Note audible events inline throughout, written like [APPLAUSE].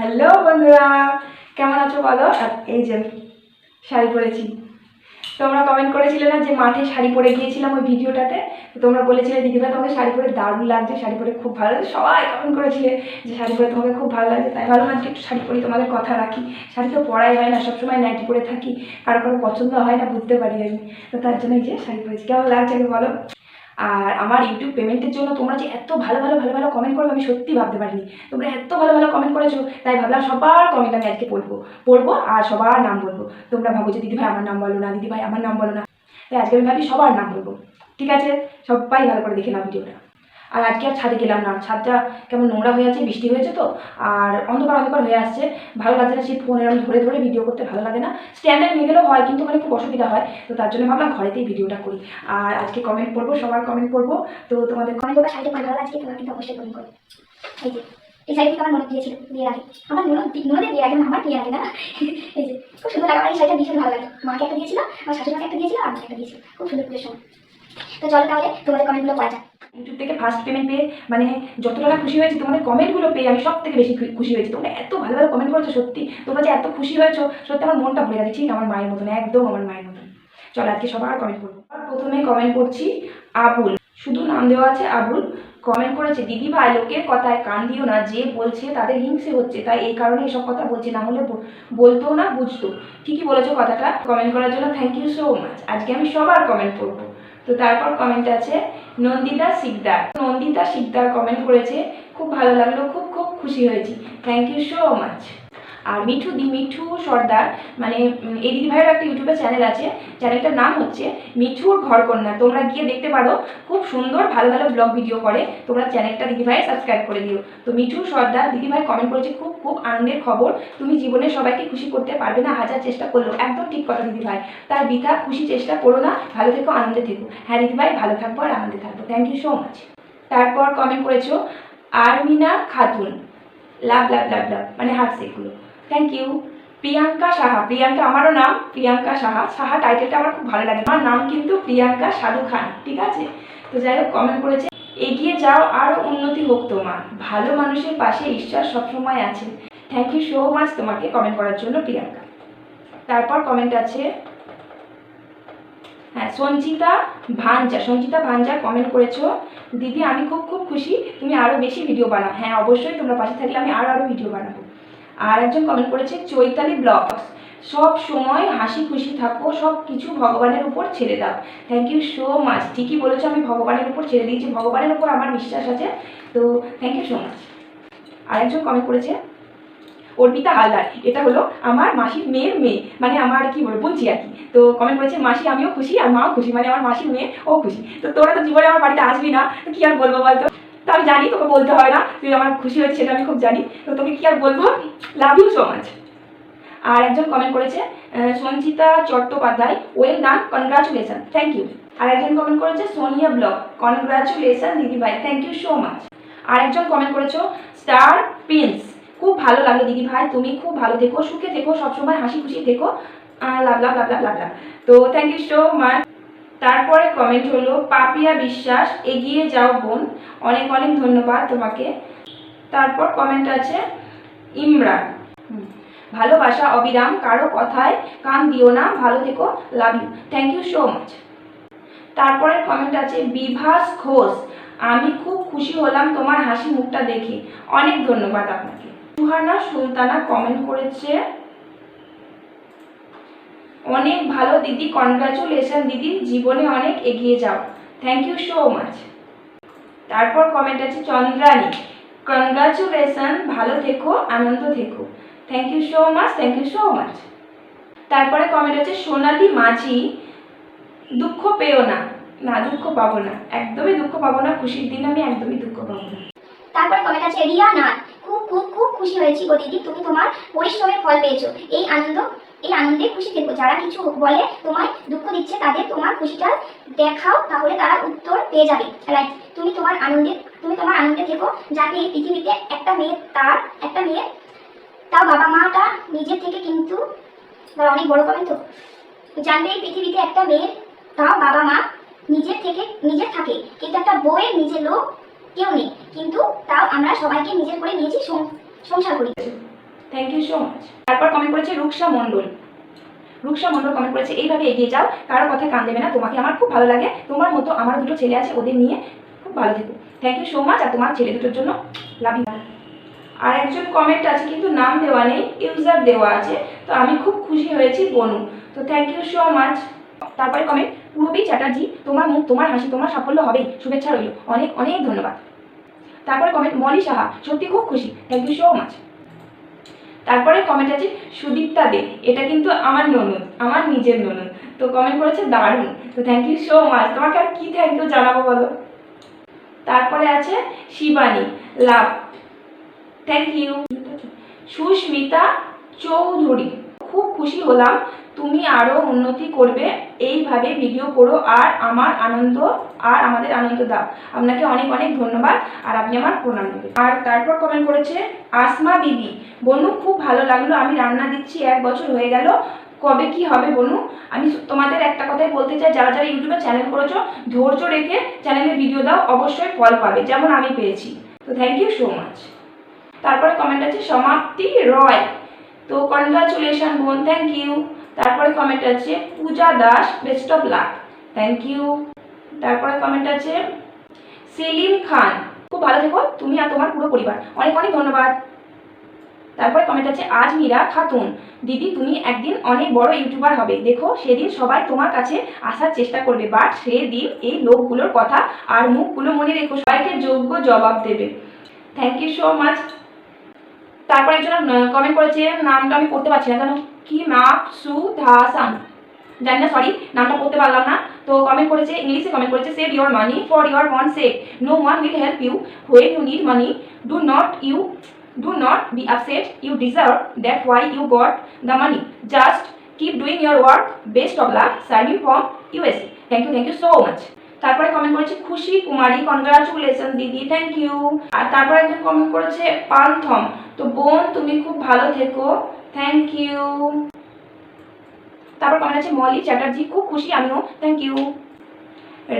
Hello বন্ধুরা। কেমন আছো বলো? এই যে শাড়ি পরেছি। তোমরা কমেন্ট করেছিলে না যে মাঠে শাড়ি পরে গিয়েছিলাম ওই ভিডিওটাতে? তোমরা বলেছিলে দিদিভাই তোমাকে শাড়ি পরে দারুণ লাগছে, শাড়ি পরে খুব ভালো লাগছে। সবাই কমেন্ট করেছিলে যে শাড়ি পরে তোমাকে খুব ভালো লাগছে। তাই ভালো আজকে একটু শাড়ি পরে, তোমাদের কথা রাখি। শাড়ি তো পরাই হয় না, সবসময় নাইটি পরে থাকি। কারও কারও পছন্দ হয় না, বুঝতে পারি আমি। তো তার জন্য এই যে শাড়ি পরেছি। কেমন লাগছে আগে বলো? আর আমার ইউটিউব পেমেন্টের জন্য তোমরা যে এত ভালো ভালো ভালো ভালো কমেন্ট করবে, আমি সত্যি ভাবতে পারিনি। তোমরা এত ভালো ভালো কমেন্ট করেছ, তাই ভাবলাম সবার কমেন্ট আমি আজকে পড়ব। পড়ব আর সবার নাম বলব। তোমরা ভাবো যে দিদিভাই আমার নাম বলো না দিদিভাই আমার নাম বলো না। তাই আজকে আমি ভাবি সবার নাম বলব। ঠিক আছে? সবাই ভালো করে দেখে নাও ভিডিওটা আর আজকে আর ছাদে গেলাম না। ছাদটা কেমন নোংরা হয়ে আছে, বৃষ্টি হয়েছে তো, আর অন্ধকার অন্ধকার হয়ে আসছে। ভালো লাগছে না সেই ফোন এরকম ধরে ধরে ভিডিও করতে ভালো লাগে না। স্ট্যান্ডে নিয়ে গেলেও হয়, কিন্তু ওখানে খুব অসুবিধা হয়, তো তার জন্য ভাবলাম ঘরেতেই ভিডিওটা করি। আর আজকে কমেন্ট করব, সবার কমেন্ট করব, তো তোমাদের কমেন্ট করবে শাড়িটা ভালো লাগছে তোমরা কিন্তু অবশ্যই কমেন্ট করবে। এই যে, এই শাড়িটি আমার মনে দিয়েছিল বিয়ের আগে। আমার মনে মনে দিয়ে আগে আমার বিয়ের আগে না। এই যে, খুব সুন্দর লাগে এই শাড়িটা ভীষণ ভালো লাগে। মাকে একটা দিয়েছিল, আমার শাশুড়ি একটা দিয়েছিল, আর একটা দিয়েছিল। খুব সুন্দর পুজোর সময়। তো চলো তাহলে তোমাদের কমেন্টগুলো পড়া যাক। ইউটিউব থেকে ফার্স্ট পেমেন্ট পেয়ে মানে যত টাকা খুশি হয়েছি, তোমাদের কমেন্টগুলো পেয়ে আমি সব থেকে বেশি খুশি হয়েছি। তোমরা এত ভালো ভালো কমেন্ট করেছ, সত্যি। তোমরা যে এত খুশি হয়েছো, সত্যি আমার মনটা ভরে গেছে ঠিক আমার মায়ের মতন, একদম আমার মায়ের মতন। চলো আজকে সবার কমেন্ট করব প্রথমে কমেন্ট করছি আবুল। শুধু নাম দেওয়া আছে আবুল। কমেন্ট করেছে, দিদি ভাই, লোকের কথায় কান দিও না, যে বলছে তাদের হিংসে হচ্ছে। তাই এই কারণে এসব কথা বলছে, না হলে বলতো না বুঝতো ঠিকই বলেছ কথাটা। কমেন্ট করার জন্য থ্যাংক ইউ সো মাচ আজকে আমি সবার কমেন্ট করব তো তারপর কমেন্ট আছে, নন্দিতা সিকদার নন্দিতা সিকদার কমেন্ট করেছে, খুব ভালো লাগল, খুব খুব খুশি হয়েছি। থ্যাংক ইউ সো মাচ আর মিঠু, দি মিঠু সর্দার মানে এই দিদি ভাইয়ের একটা ইউটিউবে চ্যানেল আছে। চ্যানেলটার নাম হচ্ছে মিঠুর ঘরকন্যা। তোমরা গিয়ে দেখতে পারো, খুব সুন্দর, ভালো ভালো ব্লগ ভিডিও করে। তোমরা চ্যানেলটা দিদি ভাই সাবস্ক্রাইব করে দিও। তো মিঠু, সর্দার, দিদি ভাই কমেন্ট করেছে খুব খুব আনন্দের খবর। তুমি জীবনে সবাইকে খুশি করতে পারবে না, হাজার চেষ্টা করলেও। একদম ঠিক কথা দিদি ভাই। তার বৃথা খুশি চেষ্টা করো না, ভালো থেকো, আনন্দে থেকো। হ্যাঁ দিদি ভাই, ভালো থাকব আর আনন্দে থাকব। থ্যাংক ইউ সো মাচ তারপর কমেন্ট করেছ, আরমিনা খাতুন। লাভ লাভ লাভ লাভ। মানে হার্ট সেগুলো থ্যাংক ইউ প্রিয়াঙ্কা সাহা। প্রিয়াঙ্কা, আমারও নাম প্রিয়াঙ্কা সাহা। সাহা টাইটেলটা আমার খুব ভালো লাগে। আমার নাম কিন্তু প্রিয়াঙ্কা সাধু খান, ঠিক আছে? তো যাই হোক কমেন্ট করেছে। এগিয়ে যাও আরও উন্নতি হোক তোমার। ভালো মানুষের পাশে ঈশ্বর সবসময় আছে। থ্যাংক ইউ সো মাচ তোমাকে কমেন্ট করার জন্য, প্রিয়াঙ্কা। তারপর কমেন্ট আছে হ্যাঁ সঞ্চিতা ভাঞ্জা। সঞ্চিতা ভাঞ্জা কমেন্ট করেছ, দিদি, আমি খুব খুব খুশি। তুমি আরও বেশি ভিডিও বানাও। হ্যাঁ অবশ্যই তোমরা পাশে থাকলে আমি আরও আরও ভিডিও বানাবো। আর একজন কমেন্ট করেছে, চৈতালি ব্লগস সব সময় হাসি খুশি থাকো, সব কিছু ভগবানের উপর ছেড়ে দাও। থ্যাংক ইউ সো মাচ ঠিকই বলেছ, আমি ভগবানের উপর ছেড়ে দিয়েছি, ভগবানের উপর আমার বিশ্বাস আছে, তো থ্যাংক ইউ সো মাচ আরেকজন কমেন্ট করেছে, অর্পিতা হালদার, এটা হলো আমার মাসির মেয়ের মেয়ে মানে আমার কি বলব বুঝছি আর কি। তো কমেন্ট করেছে, মাসি, আমিও খুশি, আর মাও খুশি। মানে আমার মাসির মেয়ে, ও খুশি। তো তোরা তো জীবনে আমার বাড়িতে আসবি না, তো কি আর বলব বলতো? তো আমি জানি তোকে বলতে হয় না, তুই আমার খুশি হয়েছে সেটা আমি খুব জানি। তো তোকে কি আর বলব? লাভ ইউ সো মাচ আর একজন কমেন্ট করেছে Sanchita Chattopadhyay well done congratulation thank you আর একজন কমেন্ট করেছে, সোনিয়া ব্লগ কনগ্রাচুলেশন দিদি ভাই থ্যাংক ইউ সো মাচ আর একজন কমেন্ট করেছ স্টার প্রিন্স খুব ভালো লাগল দিদি ভাই তুমি খুব ভালো থেকো, সুখে থেকো, সবসময় হাসি খুশি থেকো লাভ love love love love love তো থ্যাংক ইউ সো মাচ তারপরে কমেন্ট হলো, পাপিয়া বিশ্বাস, এগিয়ে যাও বোন। অনেক অনেক ধন্যবাদ তোমাকে। তারপর কমেন্ট আছে, ইমরান। ভালোবাসা অবিরাম, কারও কথায় কান দিও না, ভালো থেকো love you thank you so much তারপরে কমেন্ট আছে, বিভাস ঘোষ, আমি খুব খুশি হলাম তোমার হাসি মুখটা দেখে। অনেক ধন্যবাদ আপনাকে। সুহানা সুলতানা কমেন্ট করেছে অনেক ভালো দিদি কনগ্রাচুলেশন দিদি, জীবনে অনেক এগিয়ে যাও। থ্যাংক ইউ সো মাচ তারপর কমেন্ট আছে চন্দ্রানী কনগ্রাচুলেশন ভালো থেকো, আনন্দ থেকো। Thank you so much thank you so much তারপরে কমেন্ট আছে সোনালি মাঝি, দুঃখ পেও না। না, দুঃখ পাবো না। একদমই দুঃখ পাবো না, খুশির দিন আমি একদমই দুঃখ পাবো না। তারপরে কমেন্ট আছে রিয়া নাথ। খুব খুব খুব খুশি হয়েছি গো দিদি, তুমি তোমার পরিশ্রমের ফল পেয়েছ। এই আনন্দ, এই আনন্দে খুশি থেকো। যারা কিছু বলে তোমায় দুঃখ দিচ্ছে, তাদের তোমার খুশিটা দেখাও, তাহলে তারা উত্তর পেয়ে যাবে। রাইট তুমি তোমার আনন্দে, তুমি তোমার আনন্দে থেকো, যাতে এই পৃথিবীতে একটা মেয়ে তার, একটা মেয়ে তাও বাবা মাটা নিজের থেকে কিন্তু অনেক বড় কমেন্ট তো, জানবে এই পৃথিবীতে একটা মেয়ের তাও বাবা মা নিজের থেকে নিজের থাকে। কিন্তু একটা বউয়ের নিজের লোক কেউ নেই। কিন্তু তাও আমরা সবাইকে নিজের করে নিয়েছি সংসার করি। থ্যাংক ইউ সো মাচ তারপর কমেন্ট করেছে রুকসা মণ্ডল। রুকসা মণ্ডল কমেন্ট করেছে, এইভাবে এগিয়ে যাও কারোর কথায় কান দেবে না, তোমাকে আমার খুব ভালো লাগে। তোমার মতো আমার দুটো ছেলে আছে, ওদের নিয়ে খুব ভালো থেকো। থ্যাংক ইউ সো মাচ আর তোমার ছেলে দুটোর জন্য লাভ আর একজন কমেন্ট আছে, কিন্তু নাম দেওয়া নেই ইউজার দেওয়া আছে। তো আমি খুব খুশি হয়েছি, বনু। তো থ্যাংক ইউ সো মাচ তারপরে কমেন্ট পূরবী চ্যাটার্জি, তোমার মুখ, তোমার হাসি, তোমার সাফল্য হবেই। শুভেচ্ছা রইল। অনেক অনেক ধন্যবাদ। তারপরে কমেন্ট মলি সাহা। সত্যি খুব খুশি। থ্যাংক ইউ সো মাচ তারপরে কমেন্ট আছে সুদীপ্তা দে। এটা কিন্তু আমার ননদ, আমার নিজের ননদ। তো কমেন্ট করেছে দারুণ। তো থ্যাংক ইউ সো মাচ তোমাকে আর কি থ্যাংক ইউ জানাব বলো? তারপরে আছে Shivani, love. Thank you Susmita Chowdhury. খুব খুশি হলাম। তুমি আরও উন্নতি করবে। এইভাবে ভিডিও করো আর আমার আনন্দ, আর আমাদের আনন্দ দাও। আপনাকে অনেক অনেক ধন্যবাদ। আর আপনি আমার প্রণাম দেবেন। আর তারপর কমেন্ট করেছে, আসমা বিবি, বনু খুব ভালো লাগল। আমি রান্না দিচ্ছি, এক বছর হয়ে গেল। কবে কি হবে বনু? আমি তোমাদের একটা কথাই বলতে চাই। যারা যারা ইউটিউবে চ্যানেল করেছ, ধৈর্য রেখে চ্যানেলে ভিডিও দাও। অবশ্যই ফল পাবে। যেমন আমি পেয়েছি। তো থ্যাংক ইউ সো মাচ তারপরে কমেন্ট আছে, সমাপ্তি রয়। তো কনগ্রাচুলেশন বোন থ্যাংক ইউ তারপরে কমেন্ট আছে, Puja Das best of luck thank you তারপরে কমেন্ট আছে, সেলিম খান। খুব ভালো থেকো, তুমি আর তোমার পুরো পরিবার। অনেক অনেক ধন্যবাদ। তারপরে কমেন্ট আছে আজ আজমিরা খাতুন। দিদি, তুমি একদিন অনেক বড় ইউটিউবার হবে। দেখো, সেদিন সবাই তোমার কাছে আসার চেষ্টা করবে বাট সেদিন এই লোকগুলোর কথা আর মুখগুলো মনে রেখো। সবাইকে যোগ্য জবাব দেবে। থ্যাংক ইউ সো মাচ তারপর একজন কমেন্ট করেছে, নামটা আমি পড়তে পারছি না জানো কি মাপ সু ধাসান জানি না সরি নামটা পড়তে পারলাম না। তো কমেন্ট করেছে, ইংলিশে কমেন্ট করেছে save your money for your one save no one will help you when you need money do not you do not be upset you deserve that why you got the money just keep doing your work best of luck serving from USA thank you thank you so much তারপরে comment করেছে, Khushi Kumari congratulation দিদি thank you আর তারপরে একজন comment করেছে, পান্থম, তো বোন, তুমি খুব ভালো থেকো থ্যাংক ইউ তারপর কমেন্ট আছে মলি চ্যাটার্জি, খুব খুশি আমিও থ্যাংক ইউ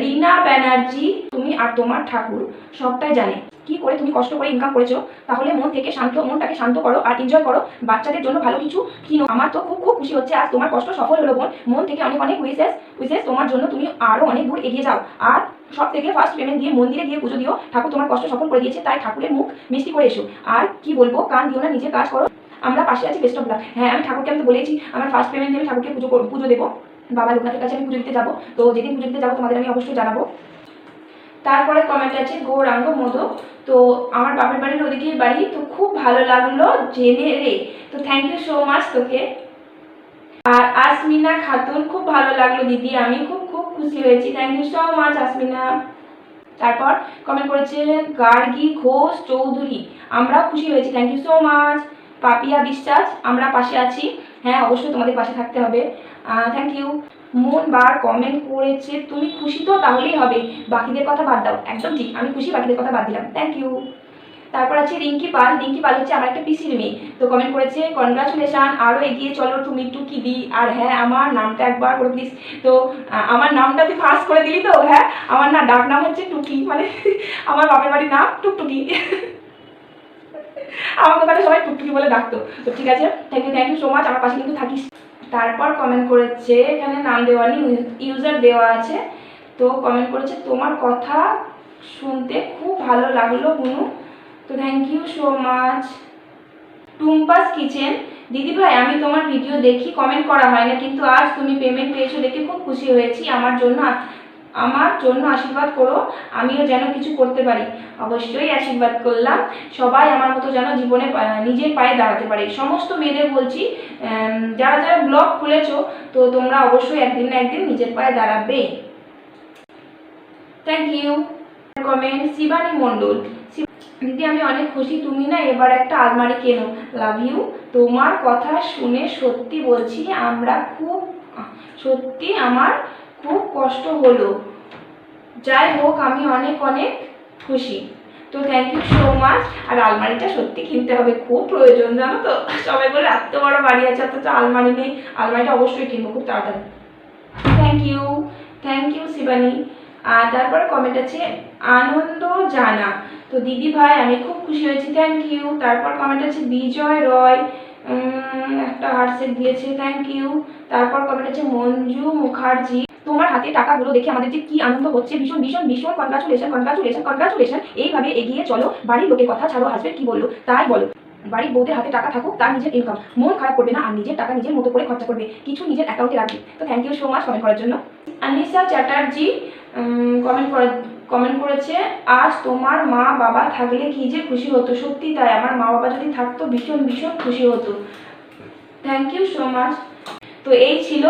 রিনা ব্যানার্জি, তুমি আর তোমার ঠাকুর সবটাই জানে কি করে তুমি কষ্ট করে ইনকাম করেছ, তাহলে মন থেকে শান্ত, মনটাকে শান্ত করো আর এনজয় করো। বাচ্চাদের জন্য ভালো কিছু কিনো। আমার তো খুব খুব খুশি হচ্ছে, আজ তোমার কষ্ট সফল হলো বোন। মন থেকে অনেক অনেক উইসেস উইসেস তোমার জন্য তুমি আরও অনেক দূর এগিয়ে যাও। আর সব থেকে ফার্স্ট পেমেন্ট দিয়ে মন্দিরে গিয়ে পুজো দিও। ঠাকুর তোমার কষ্ট সফল করে দিয়েছে, তাই ঠাকুরের মুখ মিষ্টি করে এসো। আর কি বলব, কান দিও না নিজের কাজ করো। আমরা পাশে আছি বেস্ট অফ লাক হ্যাঁ আমি ঠাকুরকে আমি তো বলেছি আমার ফার্স্ট পেমেন্ট দিয়ে আমি ঠাকুরকে পুজো পুজো দেবো। বাবা লোকনাথের কাছে আমি পুজো দিতে যাব। তো যেদিন পুজো দিতে যাব, তোমাদের আমি অবশ্যই জানাব। তারপরে কমেন্ট আছে, গৌরাঙ্গ মোদক তো আমার বাপের বাড়ির ওদিকে বাড়ি, তো খুব ভালো লাগল জেনে রে। তো থ্যাংক ইউ সো মাচ তোকে। আর আসমিনা খাতুন, খুব ভালো লাগল দিদি, আমি খুব খুব খুশি হয়েছি। Thank you so much Asmina. তারপর কমেন্ট করেছে, গার্গী ঘোষ চৌধুরী, আমরাও খুশি হয়েছি। Thank you so much Papiya Biswas, আমরা পাশে আছি। হ্যাঁ অবশ্যই তোমাদের পাশে থাকতে হবে। থ্যাংক ইউ মন বার কমেন্ট করেছে, তুমি খুশি তো? তাহলেই হবে। বাকিদের কথা বাদ দাও। একদম ঠিক, আমি খুশি, বাকিদের কথা বাদ দিলাম। থ্যাংক ইউ তারপর আছে রিঙ্কি পাল। রিঙ্কি পাল হচ্ছে আমার একটা পিসির মেয়ে। তো কমেন্ট করেছে কনগ্রাচুলেশন আরও এগিয়ে চলো, তুমি টুকি দি আর হ্যাঁ আমার নামটা একবার করে দিস। তো আমার নামটা তুই ফার্স্ট করে দিলি তো? হ্যাঁ আমার না, ডাক নাম হচ্ছে টুকি। মানে [LAUGHS] আমার বাপের বাড়ির নাম টুকটুকি। [LAUGHS] আমাকে ওখানে সবাই টুকটুকি বলে ডাকতো। তো ঠিক আছে thank you thank you so much আমার পাশে কিন্তু থাকিস। তারপর কমেন্ট করেছে, এখানে নাম দেওয়া ইউজার দেওয়া আছে। তো কমেন্ট করেছে, তোমার কথা শুনতে খুব ভালো লাগল, বুনু। তো thank you so much Tumpa's kitchen দিদি ভাই আমি তোমার ভিডিও দেখি কমেন্ট করা হয় না, কিন্তু আজ তুমি পেমেন্ট পেয়েছ দেখে খুব খুশি হয়েছি। আমার জন্য আমার জন্য আশীর্বাদ করো, আমিও যেন কিছু করতে পারি। অবশ্যই আশীর্বাদ করলাম। সবাই আমার মতো যেন জীবনে নিজের পায়ে দাঁড়াতে পারে। সমস্ত মেয়েদের বলছি যারা যারা ব্লগ খুলেছো, তো তোমরা অবশ্যই একদিন না একদিন নিজের পায়ে দাঁড়াবে। Thank you comment Shivani Mondal. দিদি, আমি অনেক খুশি। তুমি না এবার একটা আলমারি কেনো। লাভ ইউ তোমার কথা শুনে সত্যি বলছি, আমরা খুব সত্যি আমার খুব কষ্ট হলো। যাই হোক আমি অনেক অনেক খুশি। তো থ্যাংক ইউ সো মাচ আর আলমারিটা সত্যি কিনতে হবে, খুব প্রয়োজন, জানো তো? সবাই বলে, এত বড় বাড়ি আছে, অথচ আলমারি নেই। আলমারিটা অবশ্যই কিনবো খুব তাড়াতাড়ি। Thank you thank you Shivani. আর তারপর কমেন্ট আছে, আনন্দ জানা। তো দিদি ভাই, আমি খুব খুশি হয়েছি থ্যাংক ইউ তারপর কমেন্ট আছে, বিজয় রয়। একটা হার্টসেট দিয়েছে থ্যাংক ইউ তারপর কমেন্ট আছে, মঞ্জু মুখার্জি। তোমার হাতে টাকাগুলো দেখে আমাদের যে কি আনন্দ হচ্ছে, ভীষণ ভীষণ ভীষণ কনগ্রাচুলেশন কনগ্রাচুলেশন কনগ্রাচুলেশন এইভাবে এগিয়ে চলো। বাড়ির লোকের কথা ছাড়ো হাজবেন্ড কি বলল? তাই বলো। বাড়ির বউদের হাতে টাকা থাকুক, তার নিজের ইনকাম মন খারাপ করবে না আর নিজের টাকা নিজের মতো করে খরচা করবে। কিছু নিজের অ্যাকাউন্টে রাখবে। তো thank you so much comment করার জন্য। আনিসা চ্যাটার্জি কমেন্ট করে কমেন্ট করেছে, আজ তোমার মা বাবা থাকলে কি যে খুশি হতো? সত্যি তাই, আমার মা বাবা যদি থাকতো, ভীষণ ভীষণ খুশি হতো। থ্যাংক ইউ সো মাচ তো এই ছিল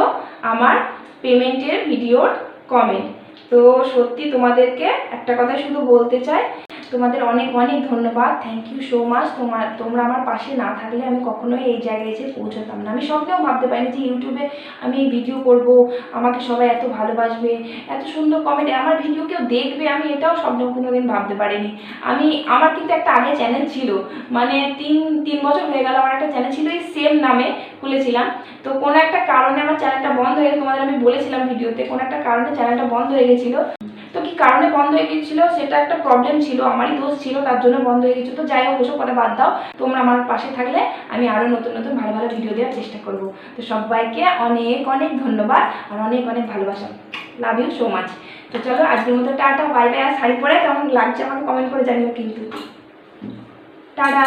আমার পেমেন্টের ভিডিওর কমেন্ট তো সত্যি তোমাদেরকে একটা কথা শুধু বলতে চাই তোমাদের অনেক অনেক ধন্যবাদ। থ্যাংক ইউ সো মাচ তোমার, তোমরা আমার পাশে না থাকলে আমি কখনোই এই জায়গায় এসে পৌঁছতাম না। আমি স্বপ্নেও ভাবতে পারিনি যে ইউটিউবে আমি এই ভিডিও করব। আমাকে সবাই এত ভালোবাসবে, এত সুন্দর কমেন্ট আমার ভিডিও কেউ দেখবে, আমি এটাও স্বপ্নেও কোনোদিন ভাবতে পারিনি। আমি, আমার কিন্তু একটা আগে চ্যানেল ছিল। মানে তিন তিন বছর হয়ে গেল আমার একটা চ্যানেল ছিল, এই সেম নামে খুলেছিলাম। তো কোনো একটা কারণে আমার চ্যানেলটা বন্ধ হয়ে তোমাদের আমি বলেছিলাম ভিডিওতে কোনো একটা কারণে চ্যানেলটা বন্ধ হয়ে গেছিল। কারণে বন্ধ হয়ে গিয়েছিল, সেটা একটা প্রবলেম ছিল, আমারই দোষ ছিল, তার জন্য বন্ধ হয়ে গেছিল তো যাই হোক, ওসব কথা বাদ দাও, তোমরা আমার পাশে থাকলে আমি আরও নতুন নতুন ভালো ভালো ভিডিও দেওয়ার চেষ্টা করব। তো সবাইকে অনেক অনেক ধন্যবাদ আর অনেক অনেক ভালোবাসা। লাভ ইউ সো মাচ তো চলো, আজকের মতো টাটা বাই বাই আর শাড়ি পরে কেমন লাগছে আমাকে কমেন্ট করে জানিও কিন্তু। টাটা!